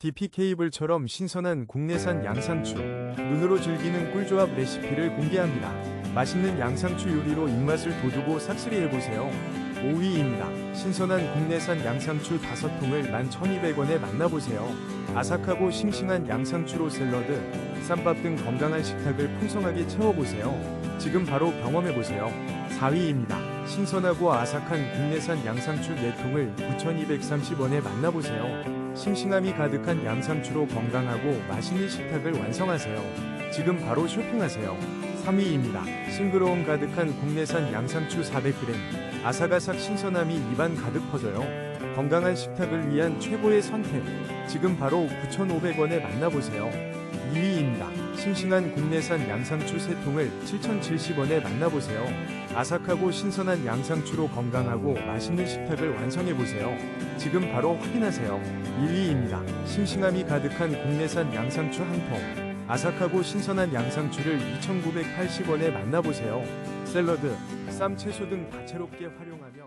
DP 케이블처럼 신선한 국내산 양상추, 눈으로 즐기는 꿀조합 레시피를 공개합니다. 맛있는 양상추 요리로 입맛을 돋우고 싹쓸이해보세요. 5위입니다. 신선한 국내산 양상추 5통을 11,200원에 만나보세요. 아삭하고 싱싱한 양상추로 샐러드, 쌈밥 등 건강한 식탁을 풍성하게 채워보세요. 지금 바로 경험해보세요. 4위입니다. 신선하고 아삭한 국내산 양상추 4통을 9,230원에 만나보세요. 싱싱함이 가득한 양상추로 건강하고 맛있는 식탁을 완성하세요. 지금 바로 쇼핑하세요. 3위입니다. 싱그러움 가득한 국내산 양상추 400g. 아삭아삭 신선함이 입안 가득 퍼져요. 건강한 식탁을 위한 최고의 선택. 지금 바로 9,500원에 만나보세요. 2위입니다. 싱싱한 국내산 양상추 3통을 7,070원에 만나보세요. 아삭하고 신선한 양상추로 건강하고 맛있는 식탁을 완성해보세요. 지금 바로 확인하세요. 1위입니다. 싱싱함이 가득한 국내산 양상추 한 통. 아삭하고 신선한 양상추를 2,980원에 만나보세요. 샐러드, 쌈, 채소 등 다채롭게 활용하며